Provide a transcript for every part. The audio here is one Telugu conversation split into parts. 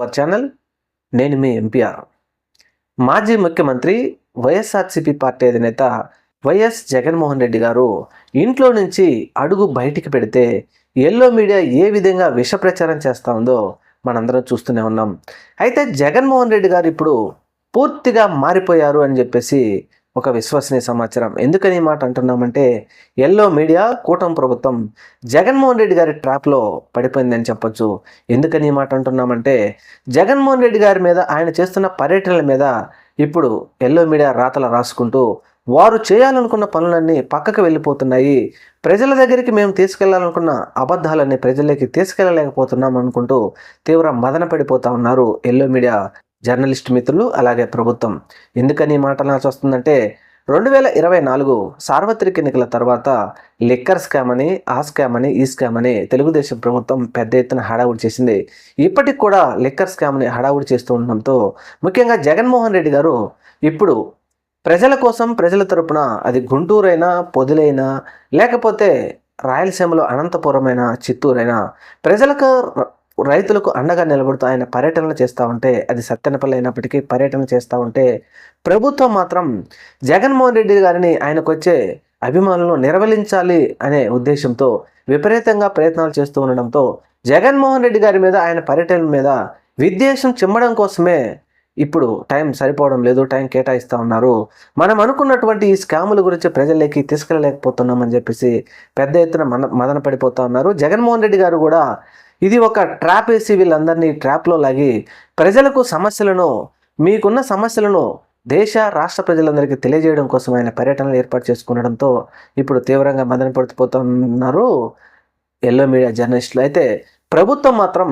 అవర్ ఛానల్ నేను మీ ఎంపీఆర్ మాజీ ముఖ్యమంత్రి వైఎస్ఆర్సీపీ పార్టీ అధినేత వైఎస్ జగన్మోహన్ రెడ్డి గారు ఇంట్లో నుంచి అడుగు బయటికి పెడితే ఎల్లో మీడియా ఏ విధంగా విష ప్రచారం చేస్తూ ఉందో మనందరం చూస్తూనే ఉన్నాం. అయితే జగన్మోహన్ రెడ్డి గారు ఇప్పుడు పూర్తిగా మారిపోయారు అని చెప్పేసి ఒక విశ్వసనీయ సమాచారం. ఎందుకని ఈ మాట అంటున్నామంటే ఎల్లో మీడియా కూటమి ప్రభుత్వం జగన్మోహన్ రెడ్డి గారి ట్రాప్లో పడిపోయిందని చెప్పొచ్చు. ఎందుకని ఈ మాట అంటున్నామంటే జగన్మోహన్ రెడ్డి గారి మీద ఆయన చేస్తున్న పర్యటనల మీద ఇప్పుడు ఎల్లో మీడియా రాతలు రాసుకుంటూ వారు చేయాలనుకున్న పనులన్నీ పక్కకు వెళ్ళిపోతున్నాయి. ప్రజల దగ్గరికి మేము తీసుకెళ్ళాలనుకున్న అబద్ధాలన్నీ ప్రజలకి తీసుకెళ్ళలేకపోతున్నాం అనుకుంటూ తీవ్ర మదన పడిపోతా ఉన్నారు ఎల్లో మీడియా. జర్నలిస్ట్ మిత్రులు అలాగే ప్రభుత్వం. ఎందుకని ఈ మాట వస్తుందంటే రెండు వేల ఇరవై నాలుగు సార్వత్రిక ఎన్నికల తర్వాత లిక్కర్ స్కామ్ అని ఆ స్కామ్ అని ఈ స్కామ్ అని తెలుగుదేశం ప్రభుత్వం పెద్ద ఎత్తున హడావుడి చేసింది. ఇప్పటికి కూడా లిక్కర్ స్కామ్ని హడావుడి చేస్తూ ఉండడంతో ముఖ్యంగా జగన్మోహన్ రెడ్డి గారు ఇప్పుడు ప్రజల కోసం ప్రజల తరపున అది గుంటూరైనా పొదిలైనా లేకపోతే రాయలసీమలో అనంతపురమైన చిత్తూరైనా ప్రజలకు రైతులకు అండగా నిలబడుతూ ఆయన పర్యటనలు చేస్తూ ఉంటే అది సత్యనపల్లి అయినప్పటికీ పర్యటన చేస్తూ ఉంటే ప్రభుత్వం మాత్రం జగన్మోహన్ రెడ్డి గారిని ఆయనకు వచ్చే అభిమానులను నిర్వహించాలి అనే ఉద్దేశంతో విపరీతంగా ప్రయత్నాలు చేస్తూ ఉండడంతో జగన్మోహన్ రెడ్డి గారి మీద ఆయన పర్యటన మీద విద్వేషం చిమ్మడం కోసమే ఇప్పుడు టైం సరిపోవడం లేదు టైం కేటాయిస్తూ ఉన్నారు. మనం అనుకున్నటువంటి ఈ స్కాముల గురించి ప్రజల్లోకి తీసుకెళ్ళలేకపోతున్నామని చెప్పేసి పెద్ద ఎత్తున మన మదన పడిపోతూ ఉన్నారు. జగన్మోహన్ రెడ్డి గారు కూడా ఇది ఒక ట్రాప్ వేసి వీళ్ళందరినీ ట్రాప్లో లాగి ప్రజలకు సమస్యలను మీకున్న సమస్యలను దేశ రాష్ట్ర ప్రజలందరికీ తెలియజేయడం కోసం ఆయన పర్యటనలు ఏర్పాటు చేసుకునడంతో ఇప్పుడు తీవ్రంగా మదన పడిపోతున్నారు ఎల్లో మీడియా జర్నలిస్టులు. అయితే ప్రభుత్వం మాత్రం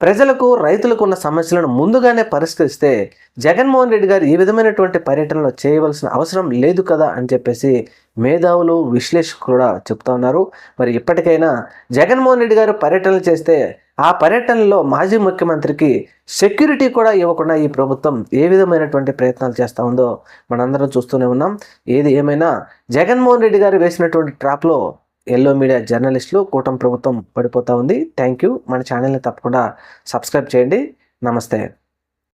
ప్రజలకు రైతులకు ఉన్న సమస్యలను ముందుగానే పరిష్కరిస్తే జగన్మోహన్ రెడ్డి గారు ఈ విధమైనటువంటి పర్యటనలు చేయవలసిన అవసరం లేదు కదా అని చెప్పేసి మేధావులు విశ్లేషకులు కూడా చెప్తా ఉన్నారు. మరి ఇప్పటికైనా జగన్మోహన్ రెడ్డి గారు పర్యటనలు చేస్తే ఆ పర్యటనలో మాజీ ముఖ్యమంత్రికి సెక్యూరిటీ కూడా ఇవ్వకుండా ఈ ప్రభుత్వం ఏ విధమైనటువంటి ప్రయత్నాలు చేస్తూ ఉందో మనందరం చూస్తూనే ఉన్నాం. ఏది ఏమైనా జగన్మోహన్ రెడ్డి గారు వేసినటువంటి ట్రాప్లో ఎల్లో మీడియా జర్నలిస్టులు కూటమి ప్రభుత్వం పడిపోతూ ఉంది. థ్యాంక్ యూ మన ఛానల్ని తప్పకుండా సబ్స్క్రైబ్ చేయండి. నమస్తే